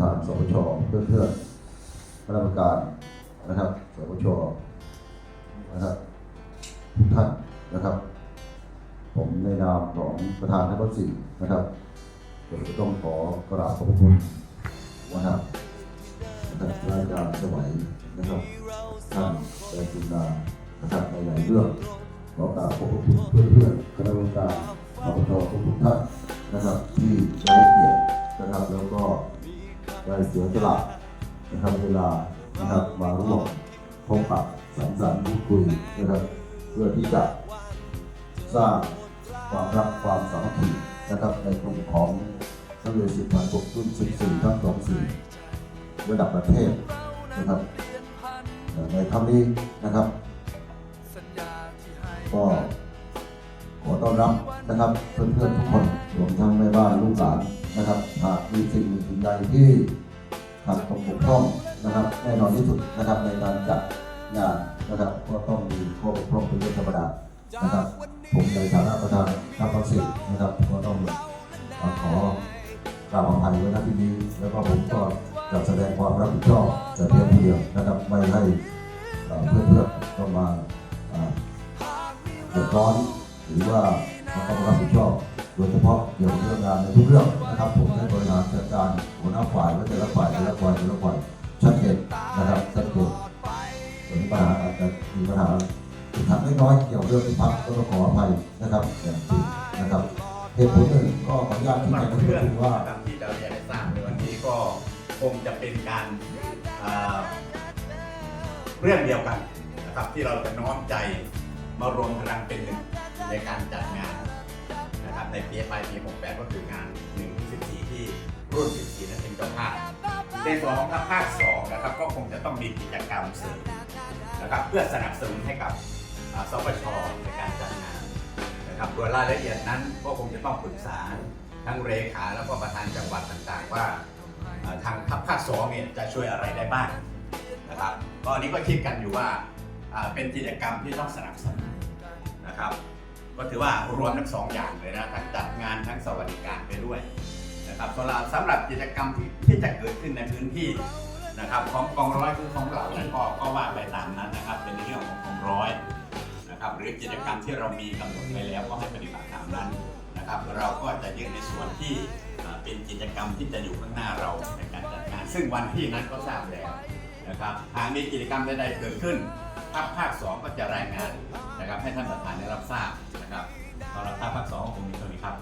ธานสปชเพื่อนๆคณะกรรมการนะครับสปชนะครับทุกท่านนะครับ ผมในนามของประธานทั้งสี่นะครับผมจะต้องขอกราบขอบคุณนะครับนะครับรายการสมัยนะครับท่านแต่จุนานะครับในหลายเรื่องขอกราบขอบพระคุณเพื่อนๆคณะกรรมการสปชทุกท่านนะครับที่ได้เกียรตินะครับแล้วก็ ได้เสียสละนะครับเวลานะครับมาร่วมพบปะสังสรรค์พูดคุยนะครับเพื่อที่จะสร้างความรักความสามัคคีนะครับในกลุ่มของนักเรียนสิบพันหกรุ่นสิบสี่ทั้งสองสี่ระดับประเทศนะครับในครั้งนี้นะครับ ก็ ต้อนรับนะครับเพื่อนๆทุกคนรวมทั้งแม่บ้านลูกหลานนะครับหากมีสิ่งหนึ่งสิ่งใดที่ขาดตกบกพร่องนะครับ แน่นอนที่สุดนะครับในการจัดงานนะครับก็ต้องมีข้อบกพร่องเป็นเรื่องธรรมดานะครับ ผมในฐานะประธานนักประสิทธิ์นะครับก็ต้องขอกราบอภัยไว้ณที่นี้ แล้วก็ผมก็จะแสดงความรับผิดชอบแต่เพียงผู้เดียวนะครับไม่ให้เอ่อเพื่อนๆต้องมาอ่าเดือดร้อน หรือว่าเราต้องรับผิดชอบ โดยเฉพาะเกี่ยวกับเรื่องงานในทุกเรื่องนะครับผมได้บริหารจัดการหัวหน้าฝ่ายและแต่ละฝ่ายแต่ละฝ่ายแต่ละฝ่ายชัดเจนนะครับชัดเจนส่วนปัญหาอาจจะมีปัญหาติดขักน้อยเกี่ยวกับเรื่องที่พักก็ต้องขออภัยนะครับอย่างจริงนะครับเหตุผลหนึ่งก็ขออนุญาตที่จะเพื่อนพูดว่าที่เรียนให้ทราบในวันนี้ก็คงจะเป็นการเอ่อเรื่องเดียวกันนะครับที่เราจะน้อมใจมารวมพลังเป็นหนึ่ง ในการจัดงานนะครับในปีปลายปี 68 ก็คืองาน 1-14 ที่รุ่น 14 นั้นเป็นเจ้าภาพในส่วนของภาคภาค 2 นะครับ ก็คงจะต้องมีกิจกรรมเสริมนะครับเพื่อสนับสนุนให้กับสปชในการจัดงานนะครับโดยรายละเอียดนั้นก็คงจะต้องปรึกษาทั้งเลขาแล้วก็ประธานจังหวัดต่างๆ ว่าทางทัพภาคสองเนี่ยจะช่วยอะไรได้บ้างนะครับก็อันนี้ก็คิดกันอยู่ว่าเป็นกิจกรรมที่ต้องสนับสนุนนะครับ ก็ถือว่ารวมทั้งสองอย่างเลยนะทั้งจัดงานทั้งสวัสดิการไปด้วยนะครับสำหรับสำหรับกิจกรรมที่ที่จะเกิดขึ้นในพื้นที่นะครับของกองร้อยคือของเรานั้นก็ก็ว่าไปตามนั้นนะครับ เป็นเรื่องของกองร้อยนะครับหรือกิจกรรมที่เรามีกำหนดไว้แล้วก็ให้ปฏิบัติตามนั้นนะครับ เราก็จะยึดในส่วนที่เป็นกิจกรรมที่จะอยู่ข้างหน้าเราในการจัดงาน ซึ่งวันที่นั้นก็ทราบแล้วนะครับหากมีกิจกรรมใดๆเกิดขึ้น ภาคภาคสองก็จะรายงานนะครับให้ท่านประธานได้รับทราบนะครับสำหรับภาคภาคสองของผมมีเท่านี้ครับ